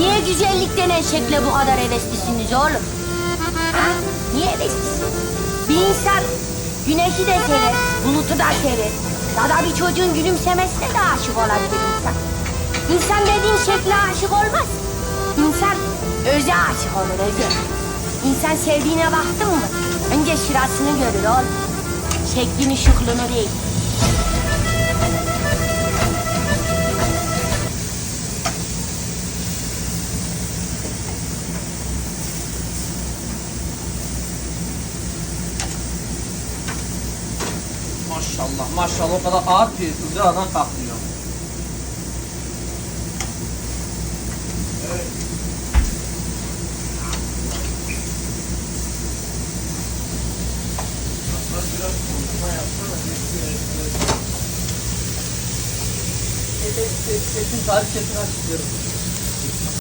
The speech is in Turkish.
Niye güzellik denen şekle bu kadar heveslisiniz oğlum? Ha? Niye heveslisiniz? Bir insan güneşi de sever, bulutu da sever. Ya da bir çocuğun gülümsemesine de aşık olabilir insan. İnsan dediğin şekle aşık olmaz. İnsan öze aşık olur, öze. İnsan sevdiğine baktın mı? Önce şirasını görür oğlum. Şeklini, şıklını değil. Maşallah maşallah o kadar ağır ki ızgaradan kalkmıyor. Sesin tarih sesini açıklıyorum.